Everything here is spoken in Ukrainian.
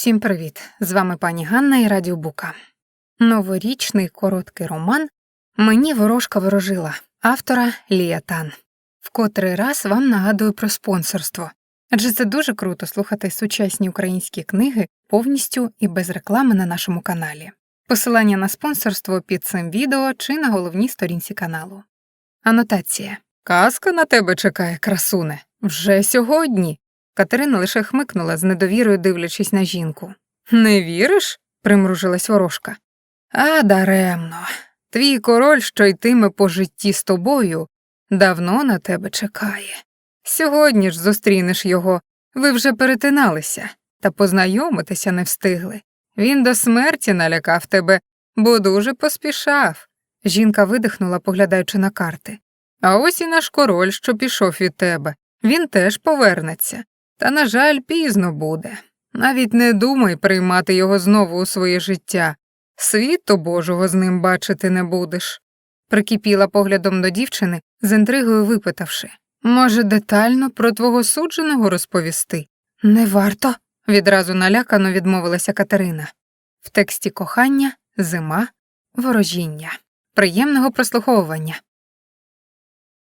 Всім привіт! З вами пані Ганна і Радіо Бука. Новорічний короткий роман Мені ворожка ворожила автора Лія Тан. В котрий раз вам нагадую про спонсорство. Адже це дуже круто слухати сучасні українські книги повністю і без реклами на нашому каналі. Посилання на спонсорство під цим відео чи на головній сторінці каналу. Анотація. Казка на тебе чекає, красуне. Вже сьогодні. Катерина лише хмикнула з недовірою, дивлячись на жінку. Не віриш? примружилась ворожка. А даремно. Твій король, що йтиме по житті з тобою, давно на тебе чекає. Сьогодні ж зустрінеш його, ви вже перетиналися, та познайомитися не встигли. Він до смерті налякав тебе, бо дуже поспішав. Жінка видихнула, поглядаючи на карти. А ось і наш король, що пішов від тебе. Він теж повернеться. Та, на жаль, пізно буде. Навіть не думай приймати його знову у своє життя. Світу Божого з ним бачити не будеш. Прикипіла поглядом до дівчини, з інтригою випитавши. Може, детально про твого судженого розповісти? Не варто, відразу налякано відмовилася Катерина. В тексті кохання, зима, ворожіння. Приємного прослуховування.